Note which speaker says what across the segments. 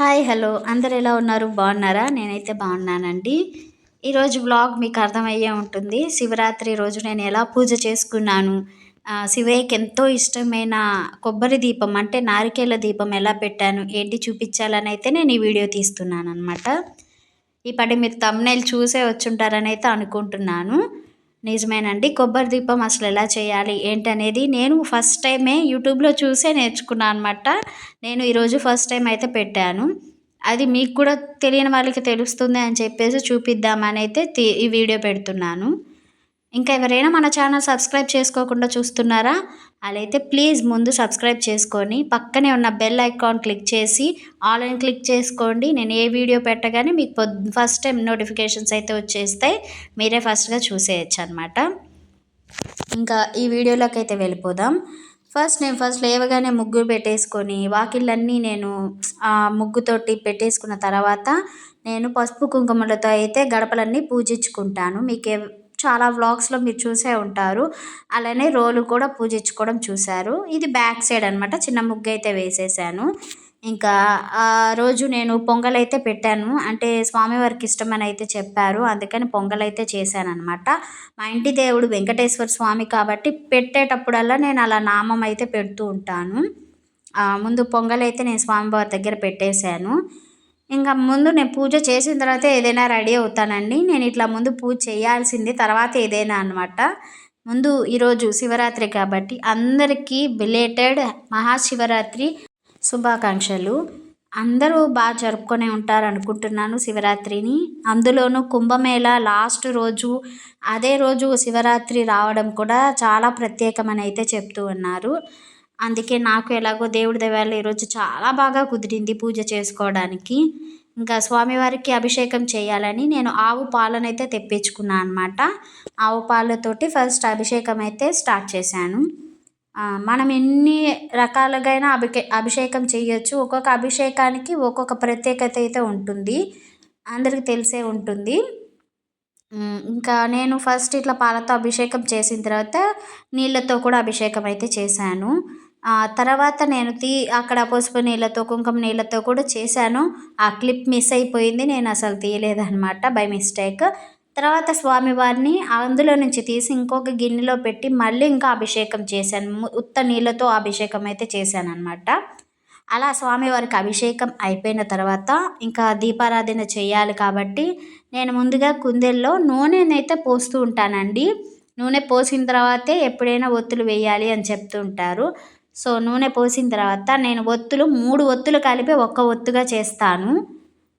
Speaker 1: Hi hello. అందరు ఎలా ఉన్నారు? బాగున్నారా? నేనైతే బాగున్నానండి. ఈరోజు వ్లాగ్ మీకు అర్థమయ్యే ఉంటుంది. శివరాత్రి రోజు నేను ఎలా పూజ చేసుకున్నాను? శివయ్యకి ఎంతో ఇష్టమైన కొబ్బరి దీపం అంటే నారికేల దీపం ఎలా పెట్టాను ఏంటి చూపించాలని అయితే నేను ఈ వీడియో తీస్తున్నాను అనమాట ఈ పడి మీరు తమ్నైల్ చూసే వచ్చుంటారని అయితే అనుకుంటున్నాను. నిజమేనండి. కొబ్బరి దీపం అసలు ఎలా చేయాలి? ఏంటనేది నేను ఫస్ట్ టైమే యూట్యూబ్లో చూసే నేర్చుకున్నాను అనమాట నేను ఈరోజు ఫస్ట్ టైం అయితే పెట్టాను. అది మీకు కూడా తెలియని వాళ్ళకి తెలుస్తుంది అని చెప్పేసి చూపిద్దామని అయితే ఈ వీడియో పెడుతున్నాను. ఇంకా ఎవరైనా మన ఛానల్ సబ్స్క్రైబ్ చేసుకోకుండా చూస్తున్నారా? అలా అయితే ప్లీజ్ ముందు సబ్స్క్రైబ్ చేసుకొని పక్కనే ఉన్న బెల్ ఐకాన్ క్లిక్ చేసి ఆన్లైన్ క్లిక్ చేసుకోండి. నేను ఏ వీడియో పెట్టగానే మీకు ఫస్ట్ టైం నోటిఫికేషన్స్ అయితే వచ్చేస్తాయి. మీరే ఫస్ట్గా చూసేయచ్చు అనమాట ఇంకా ఈ వీడియోలోకి అయితే వెళ్ళిపోదాం. ఫస్ట్ నేను ఫస్ట్ లేవగానే ముగ్గు పెట్టేసుకొని వాకిళ్ళన్నీ నేను ఆ ముగ్గుతోటి పెట్టేసుకున్న తర్వాత నేను పసుపు కుంకుమలతో అయితే గడపలన్నీ పూజించుకుంటాను. మీకు చాలా వ్లాగ్స్లో మీరు చూసే ఉంటారు. అలానే రోలు కూడా పూజించుకోవడం చూశారు. ఇది బ్యాక్ సైడ్ అనమాట చిన్న ముగ్గు అయితే వేసేసాను. ఇంకా ఆ రోజు నేను పొంగల్ అయితే పెట్టాను. అంటే స్వామివారికి ఇష్టమని అయితే చెప్పారు. అందుకని పొంగల్ అయితే చేశాను అనమాట మా ఇంటి దేవుడు వెంకటేశ్వర స్వామి కాబట్టి పెట్టేటప్పుడల్లా నేను అలా నామం అయితే పెడుతూ ఉంటాను. ముందు పొంగల్ అయితే నేను స్వామివారి దగ్గర పెట్టేశాను. ఇంకా ముందు నేను పూజ చేసిన తర్వాత ఏదైనా రెడీ అవుతానండి. నేను ఇట్లా ముందు పూజ చేయాల్సింది తర్వాత ఏదైనా అనమాట ముందు ఈరోజు శివరాత్రి కాబట్టి అందరికీ బిలేటెడ్ మహాశివరాత్రి శుభాకాంక్షలు. అందరూ బాగా జరుపుకొని ఉంటారు అనుకుంటున్నాను శివరాత్రిని. అందులోనూ కుంభమేళ లాస్ట్ రోజు అదే రోజు శివరాత్రి రావడం కూడా చాలా ప్రత్యేకమని అయితే చెప్తూ ఉన్నారు. అందుకే నాకు ఎలాగో దేవుడి దయవల్ల ఈరోజు చాలా బాగా కుదిరింది పూజ చేసుకోవడానికి. ఇంకా స్వామివారికి అభిషేకం చేయాలని నేను ఆవు పాలనైతే తెప్పించుకున్నాను అనమాట ఆవు పాలతోటి ఫస్ట్ అభిషేకం అయితే స్టార్ట్ చేశాను. మనం ఎన్ని రకాలుగైనా అభికే అభిషేకం చేయొచ్చు. ఒక్కొక్క అభిషేకానికి ఒక్కొక్క ప్రత్యేకత అయితే ఉంటుంది. అందరికి తెలిసే ఉంటుంది. ఇంకా నేను ఫస్ట్ ఇట్లా పాలతో అభిషేకం చేసిన తర్వాత నీళ్ళతో కూడా అభిషేకం అయితే చేశాను. తర్వాత నేను తీ అక్కడ పసుపు నీళ్ళతో కుంకుమ నీళ్ళతో కూడా చేశాను. ఆ క్లిప్ మిస్ అయిపోయింది. నేను అసలు తీయలేదనమాట బై మిస్టేక్. తర్వాత స్వామివారిని అందులో నుంచి తీసి ఇంకొక గిన్నెలో పెట్టి మళ్ళీ ఇంకా అభిషేకం చేశాను. ఉత్త నీళ్ళతో అభిషేకం అయితే చేశాను అనమాట అలా స్వామివారికి అభిషేకం అయిపోయిన తర్వాత ఇంకా దీపారాధన చేయాలి కాబట్టి నేను ముందుగా కుందెల్లో నూనెనైతే పోస్తూ ఉంటానండి. నూనె పోసిన తర్వాతే ఎప్పుడైనా ఒత్తులు వేయాలి అని చెప్తూ ఉంటారు. సో నూనె పోసిన తర్వాత నేను ఒత్తులు మూడు ఒత్తులు కలిపి ఒక్క ఒత్తుగా చేస్తాను.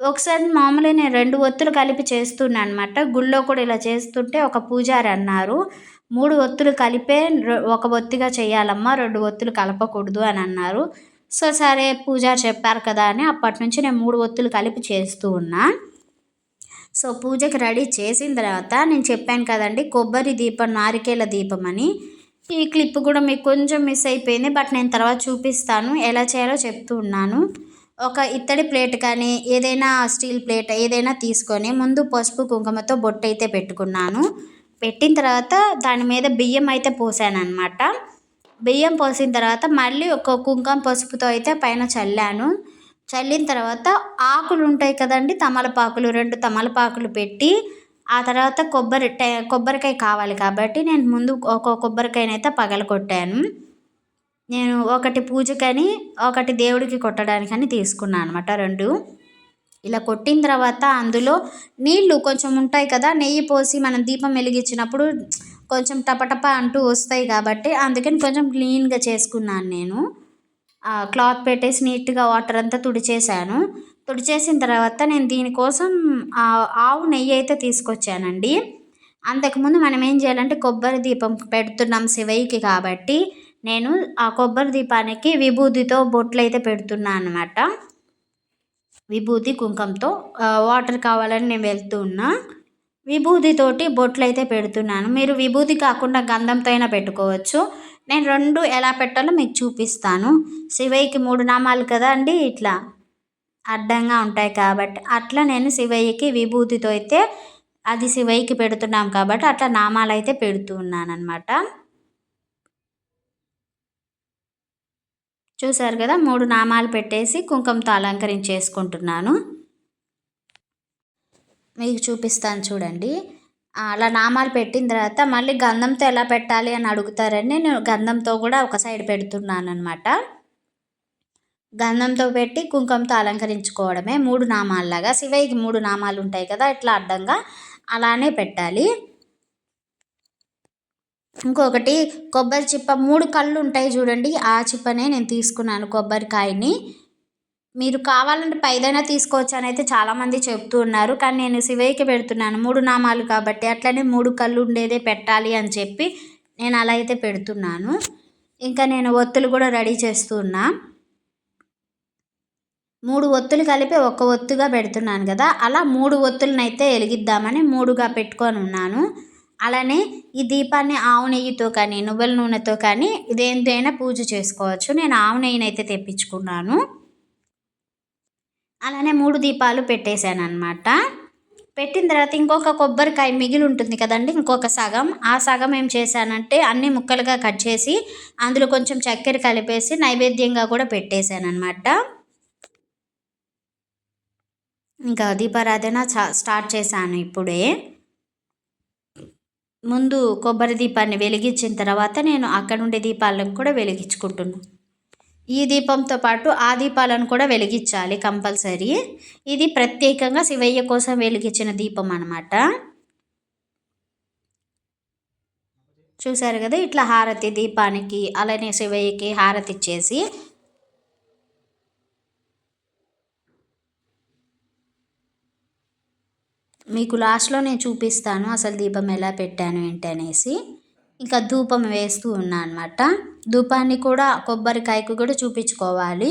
Speaker 1: ఒకసారి మామూలుగా నేను రెండు ఒత్తులు కలిపి చేస్తున్నాను అనమాట గుళ్ళో కూడా ఇలా చేస్తుంటే ఒక పూజారి అన్నారు మూడు ఒత్తులు కలిపే ఒక ఒత్తిగా చేయాలమ్మా రెండు ఒత్తులు కలపకూడదు అని అన్నారు. సో సరే పూజారి చెప్పారు కదా అని అప్పటి నుంచి నేను మూడు ఒత్తులు కలిపి చేస్తూ ఉన్నా. సో పూజకి రెడీ చేసిన తర్వాత నేను చెప్పాను కదండి కొబ్బరి దీపం నారికేల దీపం అని. ఈ క్లిప్ కూడా మీకు కొంచెం మిస్ అయిపోయింది బట్ నేను తర్వాత చూపిస్తాను ఎలా చేయాలో చెప్తూ ఉన్నాను. ఒక ఇత్తడి ప్లేట్ కానీ ఏదైనా స్టీల్ ప్లేట్ ఏదైనా తీసుకొని ముందు పసుపు కుంకుమతో బొట్టు అయితే పెట్టుకున్నాను. పెట్టిన తర్వాత దాని మీద బియ్యం అయితే పోసాను అనమాట బియ్యం పోసిన తర్వాత మళ్ళీ ఒక కుంకుమ పసుపుతో అయితే పైన చల్లాను. చల్లిన తర్వాత ఆకులు ఉంటాయి కదండి తమలపాకులు రెండు తమలపాకులు పెట్టి ఆ తర్వాత కొబ్బరి టై కొబ్బరికాయ కావాలి కాబట్టి నేను ముందు ఒక కొబ్బరికాయనైతే పగలగొట్టాను. నేను ఒకటి పూజకని ఒకటి దేవుడికి కొట్టడానికని తీసుకున్నాను అనమాట రెండు. ఇలా కొట్టిన తర్వాత అందులో నీళ్ళు కొంచెం ఉంటాయి కదా నెయ్యి పోసి మనం దీపం వెలిగించినప్పుడు కొంచెం టపటప అంటూ వస్తాయి కాబట్టి అందుకని కొంచెం క్లీన్గా చేసుకున్నాను నేను. క్లాత్ పెట్టేసి నీట్గా వాటర్ అంతా తుడిచేశాను. తుడిచేసిన తర్వాత నేను దీనికోసం ఆవు నెయ్యి అయితే తీసుకొచ్చానండి. అంతకుముందు మనం ఏం చేయాలంటే కొబ్బరి దీపం పెడుతున్నాం శివయ్యకి కాబట్టి నేను ఆ కొబ్బరి దీపానికి విభూతితో బొట్లు అయితే పెడుతున్నాను అనమాట విభూతి కుంకంతో వాటర్ కావాలని నేను వెళ్తూ ఉన్నా. విభూతితోటి బొట్లు అయితే పెడుతున్నాను. మీరు విభూతి కాకుండా గంధంతో అయినా పెట్టుకోవచ్చు. నేను రెండు ఎలా పెట్టాలో మీకు చూపిస్తాను. శివయ్యకి మూడు నామాలు కదా అండి ఇట్లా. అడ్డంగా ఉంటాయి కాబట్టి అట్లా నేను శివయ్యకి విభూతితో అయితే అది శివయ్యకి పెడుతున్నాం కాబట్టి అట్లా నామాలు అయితే పెడుతూ ఉన్నానమాట చూసారు కదా? మూడు నామాలు పెట్టేసి కుంకుమతో అలంకరించేసుకుంటున్నాను. మీకు చూపిస్తాను చూడండి. అలా నామాలు పెట్టిన తర్వాత మళ్ళీ గంధంతో ఎలా పెట్టాలి అని అడుగుతారని నేను గంధంతో కూడా ఒక సైడ్ పెడుతున్నాను అనమాట గంధంతో పెట్టి కుంకుమతో అలంకరించుకోవడమే మూడు నామాల్లాగా. శివయ్యకి మూడు నామాలు ఉంటాయి కదా ఇట్లా అడ్డంగా అలానే పెట్టాలి. ఇంకొకటి కొబ్బరి చిప్ప మూడు కళ్ళు ఉంటాయి చూడండి. ఆ చిప్పనే నేను తీసుకున్నాను కొబ్బరికాయని. మీరు కావాలంటే పైదైనా తీసుకోవచ్చు అని అయితే చాలామంది చెప్తూ ఉన్నారు. కానీ నేను శివయ్యకి పెడుతున్నాను మూడు నామాలు కాబట్టి అట్లనే మూడు కళ్ళు ఉండేదే పెట్టాలి అని చెప్పి నేను అలా అయితే పెడుతున్నాను. ఇంకా నేను ఒత్తులు కూడా రెడీ చేస్తున్నా మూడు ఒత్తులు కలిపి ఒక ఒత్తుగా పెడుతున్నాను కదా అలా మూడు ఒత్తులనైతే వెలిగిద్దామని మూడుగా పెట్టుకొని ఉన్నాను. అలానే ఈ దీపాన్ని ఆవు నెయ్యితో కానీ నువ్వుల నూనెతో కానీ దేనితోనైనా పూజ చేసుకోవచ్చు. నేను ఆవు నెయ్యిని అయితే తెప్పించుకున్నాను. అలానే మూడు దీపాలు పెట్టేశాను అనమాట పెట్టిన తర్వాత ఇంకొక కొబ్బరికాయ మిగిలి ఉంటుంది కదండి ఇంకొక సగం. ఆ సగం ఏం చేశానంటే అన్ని ముక్కలుగా కట్ చేసి అందులో కొంచెం చక్కెర కలిపేసి నైవేద్యంగా కూడా పెట్టేశాను అనమాట ఇంకా దీపారాధన స్టార్ట్ చేశాను ఇప్పుడే. ముందు కొబ్బరి దీపాన్ని వెలిగించిన తర్వాత నేను అక్కడ ఉండే దీపాలను కూడా వెలిగించుకుంటున్నాను ఈ దీపంతో పాటు ఆ దీపాలను కూడా వెలిగించాలి కంపల్సరీ. ఇది ప్రత్యేకంగా శివయ్య కోసం వెలిగించిన దీపం అనమాట చూసారు కదా ఇట్లా హారతి దీపానికి అలానే శివయ్యకి హారతి ఇచ్చేసి మీకు లాస్ట్లో నేను చూపిస్తాను అసలు దీపం ఎలా పెట్టాను ఏంటి అనేసి. ఇంకా ధూపం వేస్తూ ఉన్నా అనమాట ధూపాన్ని కూడా కొబ్బరికాయకు కూడా చూపించుకోవాలి.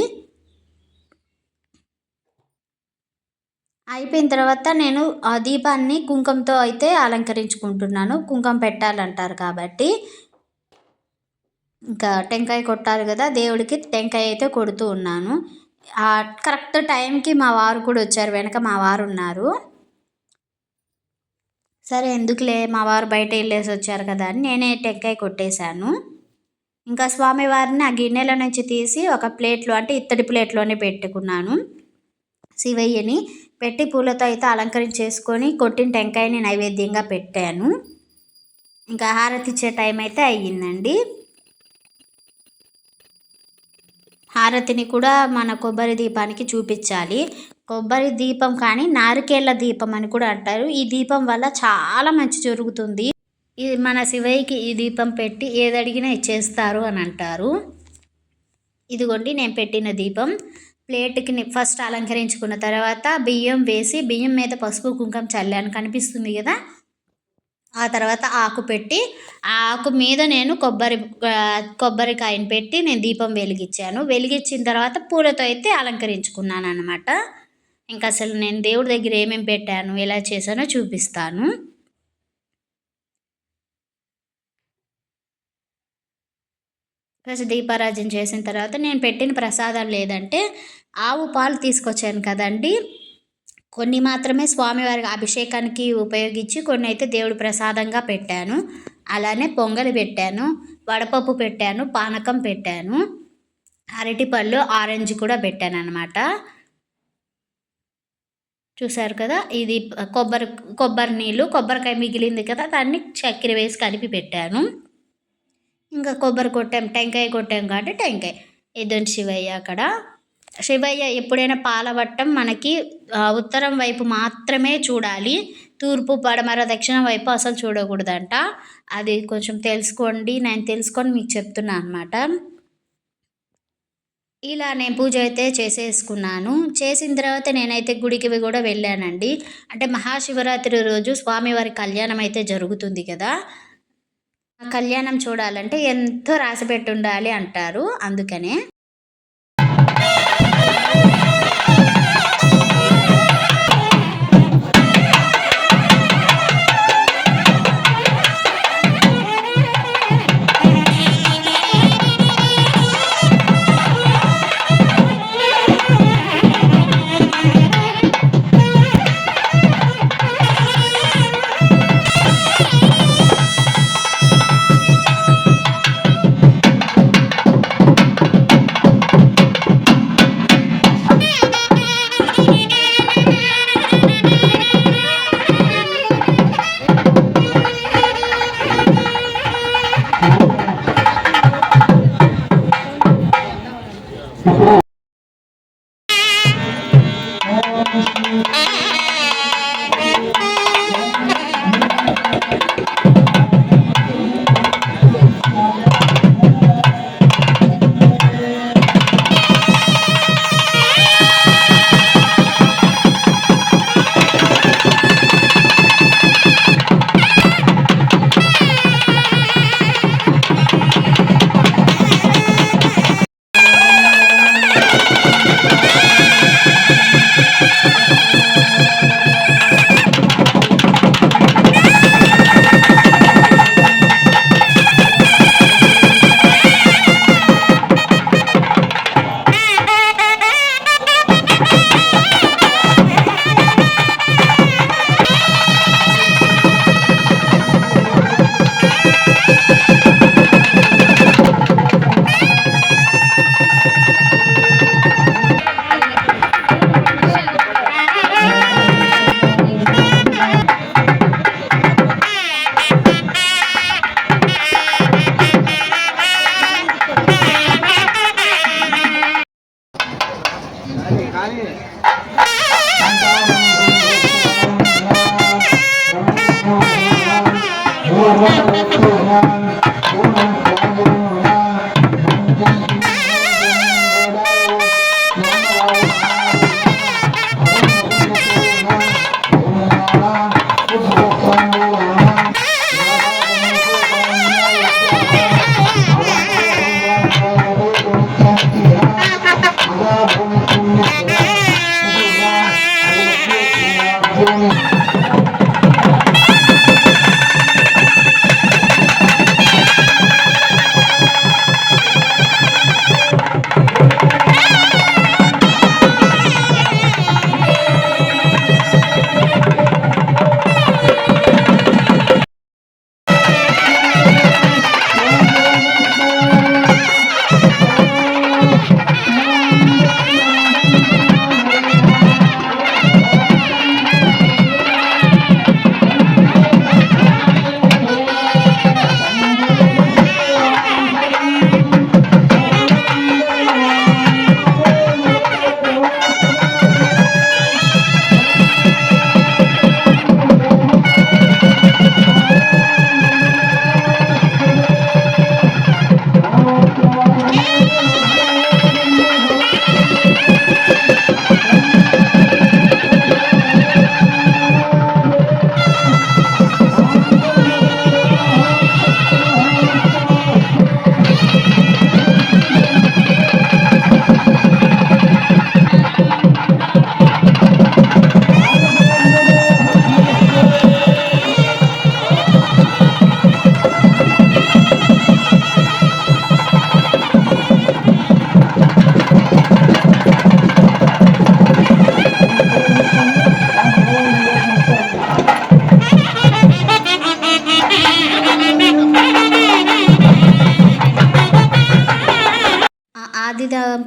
Speaker 1: అయిపోయిన తర్వాత నేను ఆ దీపాన్ని కుంకుమతో అయితే అలంకరించుకుంటున్నాను. కుంకుమ పెట్టాలంటారు కాబట్టి. ఇంకా టెంకాయ కొట్టాలి కదా దేవుడికి టెంకాయ అయితే కొడుతూ ఉన్నాను. కరెక్ట్ టైంకి మా వారు కూడా వచ్చారు వెనక మా వారు ఉన్నారు. సరే ఎందుకులే మా వారు బయట వెళ్ళేసి వచ్చారు కదా అని నేనే టెంకాయ కొట్టేశాను. ఇంకా స్వామివారిని ఆ గిన్నెల నుంచి తీసి ఒక ప్లేట్లో అంటే ఇత్తడి ప్లేట్లోనే పెట్టుకున్నాను. శివయ్యని పెట్టి పూలతో అయితే అలంకరించేసుకొని కొట్టిన టెంకాయని నైవేద్యంగా పెట్టాను. ఇంకా హారతి ఇచ్చే టైం అయితే అయ్యిందండి. హారతిని కూడా మన కొబ్బరి దీపానికి చూపించాలి. కొబ్బరి దీపం కానీ నారికేళ్ళ దీపం అని కూడా అంటారు. ఈ దీపం వల్ల చాలా మంచి జరుగుతుంది. ఇది మన శివయ్యకి ఈ దీపం పెట్టి ఏదడిగినా ఇచ్చేస్తారు అని అంటారు. ఇదిగోండి నేను పెట్టిన దీపం. ప్లేట్కి ఫస్ట్ అలంకరించుకున్న తర్వాత బియ్యం వేసి బియ్యం మీద పసుపు కుంకుమ చల్లాను. కనిపిస్తుంది కదా? ఆ తర్వాత ఆకు పెట్టి ఆ ఆకు మీద నేను కొబ్బరి కొబ్బరికాయని పెట్టి నేను దీపం వెలిగించాను. వెలిగించిన తర్వాత పూలతో అయితే అలంకరించుకున్నాను అనమాట ఇంకా అసలు నేను దేవుడి దగ్గర ఏమేమి పెట్టాను ఎలా చేశానో చూపిస్తాను. ఫస్ట్ దీపారాజన చేసిన తర్వాత నేను పెట్టిన ప్రసాదాలు లేదంటే ఆవు పాలు తీసుకొచ్చాను కదండి. కొన్ని మాత్రమే స్వామివారికి అభిషేకానికి ఉపయోగించి కొన్ని అయితే దేవుడు ప్రసాదంగా పెట్టాను. అలానే పొంగలి పెట్టాను వడపప్పు పెట్టాను పానకం పెట్టాను అరటిపళ్ళు ఆరెంజ్ కూడా పెట్టాను అనమాట చూసారు కదా? ఇది కొబ్బరి కొబ్బరి నీళ్ళు కొబ్బరికాయ మిగిలింది కదా? దాన్ని చక్కెర వేసి కలిపి పెట్టాను. ఇంకా కొబ్బరి కొట్టాం టెంకాయ కొట్టాం కాబట్టి టెంకాయ. ఇదండి శివయ్య అక్కడ. శివయ్య ఎప్పుడైనా పాలవట్టం మనకి ఉత్తరం వైపు మాత్రమే చూడాలి. తూర్పు పడమర దక్షిణ వైపు అసలు చూడకూడదంట. అది కొంచెం తెలుసుకోండి. నేను తెలుసుకొని మీకు చెప్తున్నా అనమాట ఇలా నేను పూజ అయితే చేసేసుకున్నాను. చేసిన తర్వాత నేనైతే గుడికి కూడా వెళ్ళానండి. అంటే మహాశివరాత్రి రోజు స్వామివారి కళ్యాణం అయితే జరుగుతుంది కదా. ఆ కళ్యాణం చూడాలంటే ఎంతో రాసి ఉండాలి అంటారు. అందుకనే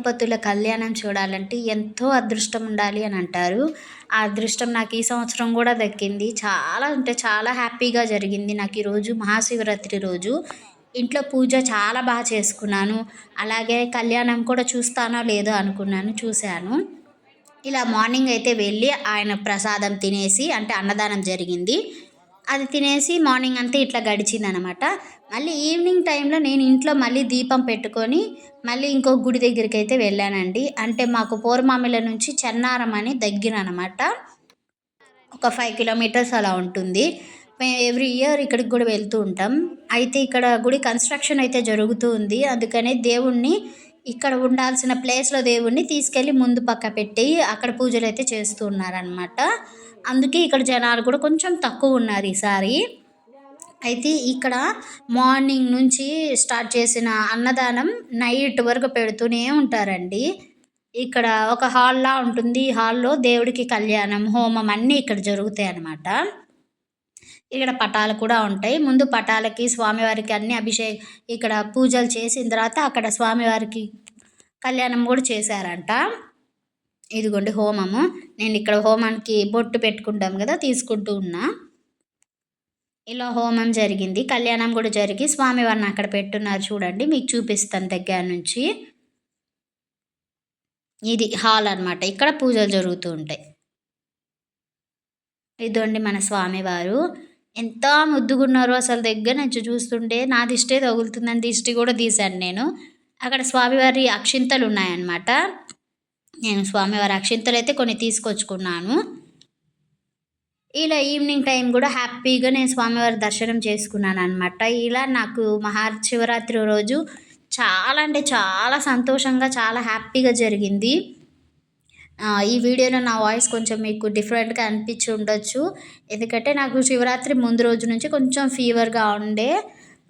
Speaker 1: దంపతుల కళ్యాణం చూడాలంటే ఎంతో అదృష్టం ఉండాలి అని అంటారు. ఆ అదృష్టం నాకు ఈ సంవత్సరం కూడా దక్కింది. చాలా అంటే చాలా హ్యాపీగా జరిగింది నాకు ఈరోజు మహాశివరాత్రి రోజు. ఇంట్లో పూజ చాలా బాగా చేసుకున్నాను. అలాగే కళ్యాణం కూడా చూస్తానో లేదో అనుకున్నాను చూశాను. ఇలా మార్నింగ్ అయితే వెళ్ళి ఆయన ప్రసాదం తినేసి అంటే అన్నదానం జరిగింది. అది తినేసి మార్నింగ్ అంతా ఇట్లా గడిచింది అనమాట మళ్ళీ ఈవినింగ్ టైంలో నేను ఇంట్లో మళ్ళీ దీపం పెట్టుకొని మళ్ళీ ఇంకో గుడి దగ్గరికి అయితే వెళ్ళానండి. అంటే మాకు పోర్మామిల నుంచి చెన్నారం అని దగ్గర అనమాట ఒక ఫైవ్ కిలోమీటర్స్ అలా ఉంటుంది. మేము ఎవ్రీ ఇయర్ ఇక్కడికి కూడా వెళ్తూ ఉంటాం. అయితే ఇక్కడ గుడి కన్స్ట్రక్షన్ అయితే జరుగుతూ ఉంది. అందుకనే దేవుణ్ణి ఇక్కడ ఉండాల్సిన ప్లేస్లో దేవుణ్ణి తీసుకెళ్ళి ముందు పక్క పెట్టి అక్కడ పూజలు అయితే చేస్తూ ఉన్నారనమాట. అందుకే ఇక్కడ జనాలు కూడా కొంచెం తక్కువ ఉన్నారు ఈసారి. అయితే ఇక్కడ మార్నింగ్ నుంచి స్టార్ట్ చేసిన అన్నదానం నైట్ వరకు పెడుతూనే ఉంటారండి. ఇక్కడ ఒక హాల్లా ఉంటుంది. ఈ హాల్లో దేవుడికి కళ్యాణం హోమం అన్నీ ఇక్కడ జరుగుతాయి అన్నమాట. ఇక్కడ పటాలు కూడా ఉంటాయి. ముందు పటాలకి స్వామివారికి అన్ని అభిషేక్ ఇక్కడ పూజలు చేసిన తర్వాత అక్కడ స్వామివారికి కళ్యాణం కూడా చేశారంట. ఇదిగోండి హోమము. నేను ఇక్కడ హోమానికి బొట్టు పెట్టుకుంటాం కదా తీసుకుంటూ ఉన్నా. ఇలా హోమం జరిగింది. కళ్యాణం కూడా జరిగి స్వామివారిని అక్కడ పెట్టున్నారు చూడండి. మీకు చూపిస్తాను దగ్గర నుంచి. ఇది హాల్ అన్నమాట. ఇక్కడ పూజలు జరుగుతూ ఉంటాయి. ఇదండి మన స్వామివారు ఎంత ముద్దుగున్నారో అసలు దగ్గర నుంచి చూస్తుంటే నా దిష్టే తగులుతుందని దిష్టి కూడా తీశాను నేను. అక్కడ స్వామివారి అక్షింతలు ఉన్నాయన్నమాట. నేను స్వామివారి అక్షింతలు అయితే కొన్ని తీసుకొచ్చుకున్నాను. ఇలా ఈవినింగ్ టైం కూడా హ్యాపీగా నేను స్వామివారి దర్శనం చేసుకున్నాను అనమాట ఇలా నాకు మహాశివరాత్రి రోజు చాలా అంటే చాలా సంతోషంగా చాలా హ్యాపీగా జరిగింది. ఈ వీడియోలో నా వాయిస్ కొంచెం మీకు డిఫరెంట్గా అనిపించి ఉండొచ్చు. ఎందుకంటే నాకు శివరాత్రి ముందు రోజు నుంచి కొంచెం ఫీవర్గా ఉండే.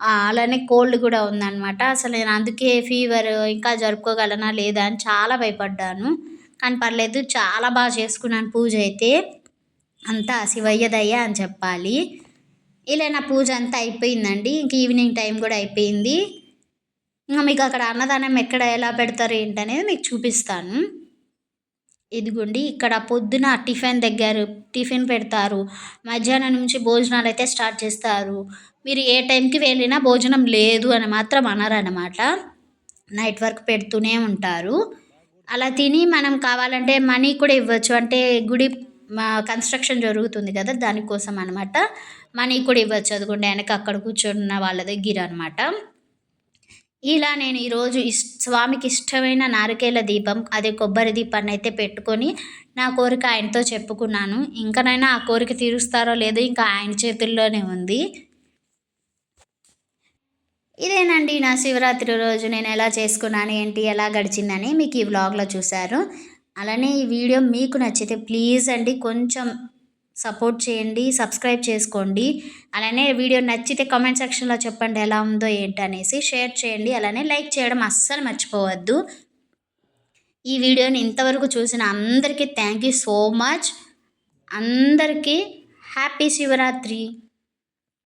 Speaker 1: అలానే కోల్డ్ కూడా ఉందన్నమాట. అసలు నేను అందుకే ఫీవర్ ఇంకా జరుపుకోగలనా లేదా అని చాలా భయపడ్డాను. కానీ పర్లేదు చాలా బాగా చేసుకున్నాను పూజ అయితే. అంతా శివయ్యదయ్య అని చెప్పాలి. ఇలా నా పూజ అంతా అయిపోయిందండి. ఇంక ఈవినింగ్ టైం కూడా అయిపోయింది. ఇంకా మీకు అక్కడ అన్నదానం ఎక్కడ ఎలా పెడతారు ఏంటనేది మీకు చూపిస్తాను. ఇదిగోండి ఇక్కడ పొద్దున టిఫిన్ దగ్గర టిఫిన్ పెడతారు. మధ్యాహ్నం నుంచి భోజనాలు అయితే స్టార్ట్ చేస్తారు. మీరు ఏ టైంకి వెళ్ళినా భోజనం లేదు అని మాత్రం అనరనమాట నైట్ వర్క్ పెడుతూనే ఉంటారు. అలా తిని మనం కావాలంటే మనీ కూడా ఇవ్వచ్చు. అంటే గుడి కన్స్ట్రక్షన్ జరుగుతుంది కదా దానికోసం అనమాట మనీ కూడా ఇవ్వచ్చు. అదిగోండి వెనక అక్కడ కూర్చున్న వాళ్ళ దగ్గర అనమాట ఇలా నేను ఈరోజు ఇష్ స్వామికి ఇష్టమైన నారికేల దీపం అదే కొబ్బరి దీపాన్ని అయితే పెట్టుకొని నా కోరిక ఆయనతో చెప్పుకున్నాను. ఇంకనైనా ఆ కోరిక తీరుస్తారో లేదో ఇంకా ఆయన చేతుల్లోనే ఉంది. ఇదేనండి నా శివరాత్రి రోజు. నేను ఎలా చేసుకున్నాను ఏంటి ఎలా గడిచిందని మీకు ఈ వ్లాగ్లో చూశారు. అలానే ఈ వీడియో మీకు నచ్చితే ప్లీజ్ అండి కొంచెం సపోర్ట్ చేయండి సబ్స్క్రైబ్ చేసుకోండి. అలానే వీడియో నచ్చితే కామెంట్ సెక్షన్లో చెప్పండి ఎలా ఉందో ఏంటనేసి షేర్ చేయండి. అలానే లైక్ చేయడం అస్సలు మర్చిపోవద్దు. ఈ వీడియోని ఇంతవరకు చూసిన అందరికీ థ్యాంక్ యూ సో మచ్. అందరికీ హ్యాపీ శివరాత్రి.